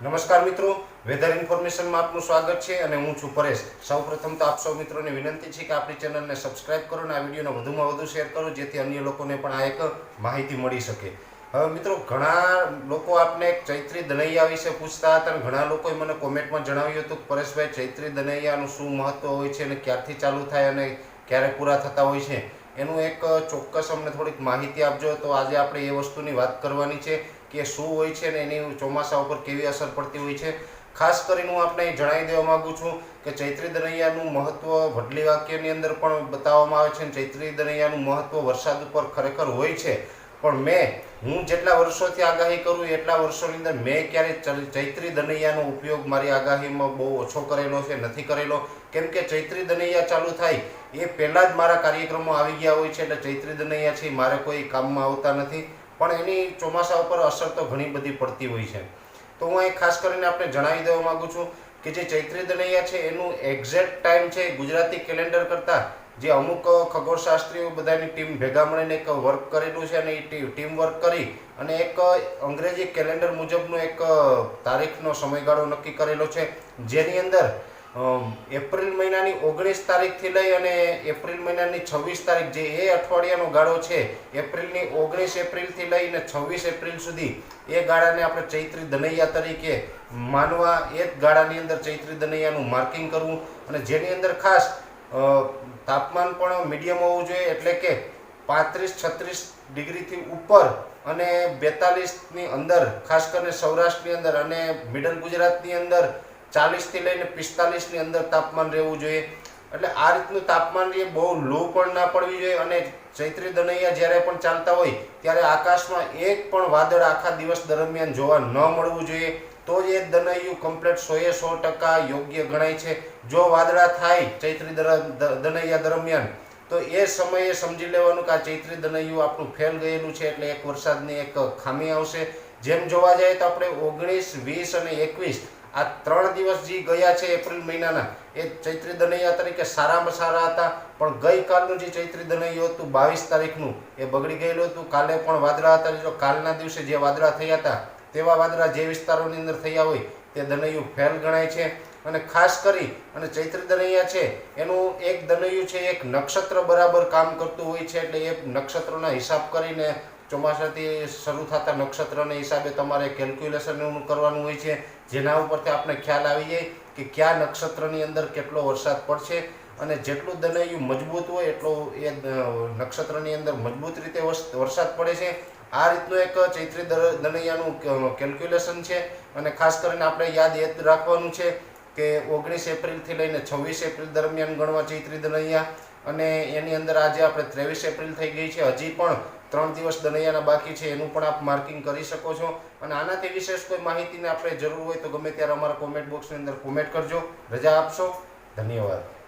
નમસ્કાર મિત્રો, વેધર ઇન્ફોર્મેશનમાં આપનું સ્વાગત છે અને હું છું પરેશ. સૌપ્રથમ તો આપ સૌ મિત્રોને વિનંતી છે કે આપણી ચેનલને સબસ્ક્રાઇબ કરો અને આ વિડીયોને વધુમાં વધુ શેર કરો, જેથી અન્ય લોકોને પણ આ એક માહિતી મળી શકે. હવે મિત્રો, ઘણા લોકો આપને એક ચૈત્રી દનૈયા વિશે પૂછતા હતા અને ઘણા લોકોએ મને કોમેન્ટમાં જણાવ્યું હતું કે, પરેશભાઈ, ચૈત્રી દનૈયાનું શું મહત્વ હોય છે અને ક્યારથી ચાલુ થાય અને ક્યારે પૂરા થતા હોય છે? એનું એક ચોક્કસ અમને થોડીક માહિતી આપજો. તો આજે આપણે એ વસ્તુની વાત કરવાની છે. કે શું હોય છે ને એની ચોમાસા ઉપર કેવી અસર પડતી હોય છે. ખાસ કરીને હું અહીં જણાવી દેવા માંગુ છું કે ચૈત્રી દનૈયાનું મહત્વ વડલી વાક્યની અંદર પણ બતાવવામાં આવે છે અને ચૈત્રી દરૈયાનું મહત્વ વરસાદ ઉપર ખરેખર હોય છે. પણ મેં, હું જેટલા વર્ષોથી આગાહી કરું એટલા વર્ષોની અંદર મેં ક્યારેય ચૈત્રી દનૈયાનો ઉપયોગ મારી આગાહીમાં બહુ ઓછો કરેલો છે, નથી કરેલો. કેમ કે ચૈત્રી દનૈયા ચાલુ થાય એ પહેલાં જ મારા કાર્યક્રમો આવી ગયા હોય છે, એટલે ચૈત્રી દનૈયા છે મારે કોઈ કામમાં આવતા નથી. પણ એની ચોમાસા ઉપર અસર તો ઘણી બધી પડતી હોય છે. તો હું અહીં ખાસ કરીને આપણે જણાવી દેવા માગું છું કે જે ચૈત્રી દનૈયા છે, એનું એક્ઝેક્ટ ટાઈમ છે ગુજરાતી કેલેન્ડર કરતાં જે અમુક ખગોળશાસ્ત્રીઓ બધાની ટીમ ભેગા મળીને એક વર્ક કરેલું છે અને એ ટીમ વર્ક કરી અને એક અંગ્રેજી કેલેન્ડર મુજબનો એક તારીખનો સમયગાળો નક્કી કરેલો છે. જેની અંદર એપ્રિલ મહિનાની ઓગણીસ તારીખથી લઈ અને એપ્રિલ મહિનાની છવ્વીસ તારીખ જે એ અઠવાડિયાનો ગાળો છે, એપ્રિલની ઓગણીસ એપ્રિલથી લઈને છવ્વીસ એપ્રિલ સુધી એ ગાળાને આપણે ચૈત્રી દનૈયા તરીકે માનવા, એ જ ગાળાની અંદર ચૈત્રી દનૈયાનું માર્કિંગ કરવું અને જેની અંદર ખાસ તાપમાન પણ મીડિયમ હોવું જોઈએ એટલે કે પાંત્રીસ છત્રીસ ડિગ્રીથી ઉપર અને બેતાલીસની અંદર, ખાસ કરીને સૌરાષ્ટ્રની અંદર અને મિડલ ગુજરાતની અંદર ચાલીસથી લઈને પિસ્તાલીસની અંદર તાપમાન રહેવું જોઈએ. એટલે આ રીતનું તાપમાન એ બહુ લો પણ ના પડવી જોઈએ અને ચૈત્રી દનૈયા જ્યારે પણ ચાલતા હોય, ત્યારે આકાશમાં એક પણ વાદળ આખા દિવસ દરમિયાન જોવા ન મળવું જોઈએ. તો જ એ દનૈયું કમ્પ્લીટ સોએ સો ટકા યોગ્ય ગણાય છે. જો વાદળા થાય ચૈત્રી દનૈયા દરમિયાન, તો એ સમયે સમજી લેવાનું કે આ ચૈત્રી દનૈયું આપણું ફેલ ગયેલું છે એટલે એક વરસાદની એક ખામી આવશે. જેમ જોવા જાય તો આપણે ઓગણીસ, વીસ અને એકવીસ આ ત્રણ દિવસ જે ગયા છે એપ્રિલ મહિનાના, એ ચૈત્રી દનૈયા તરીકે સારામાં સારા હતા, પણ ગઈકાલનું જે ચૈત્રી દનૈયું હતું, બાવીસ તારીખનું, એ બગડી ગયેલું હતું. કાલે પણ વાદળા હતા. જો કાલના દિવસે જે વાદળા થયા હતા, તેવા વાદળા જે વિસ્તારોની અંદર થયા હોય, તે દનૈયું ફેલ ગણાય છે. અને ખાસ કરી, અને ચૈત્ર દનૈયા છે, એનું એક દનૈયું છે, એક નક્ષત્ર બરાબર કામ કરતું હોય છે, એટલે એ નક્ષત્રોના હિસાબ કરીને ચોમાસાથી શરૂ થતા નક્ષત્રના હિસાબે તમારે કેલ્ક્યુલેશન કરવાનું હોય છે. જેના ઉપરથી આપણે ખ્યાલ આવી જાય કે કયા નક્ષત્રની અંદર કેટલો વરસાદ પડશે અને જેટલું દનૈયું મજબૂત હોય એટલો એ નક્ષત્રની અંદર મજબૂત રીતે વરસાદ પડે છે. આ રીતનું એક ચૈત્રી દનૈયાનું કેલ્ક્યુલેશન છે. અને ખાસ કરીને આપણે યાદ એ રાખવાનું છે કે ઓગણીસ એપ્રિલથી લઈને છવ્વીસ એપ્રિલ દરમિયાન ગણવા ચૈત્રી દનૈયા અને એની અંદર આજે આપણે ત્રેવીસ એપ્રિલ થઈ ગઈ છે. હજી પણ ત્રણ દિવસ દનૈયાના બાકી છે, એનું પણ આપ માર્કિંગ કરી શકો છો. અને આનાથી વિશેષ કોઈ માહિતીને આપણે જરૂર હોય તો ગમે ત્યારે અમારા કોમેન્ટ બોક્સની અંદર કોમેન્ટ કરજો. રજા આપશો. ધન્યવાદ.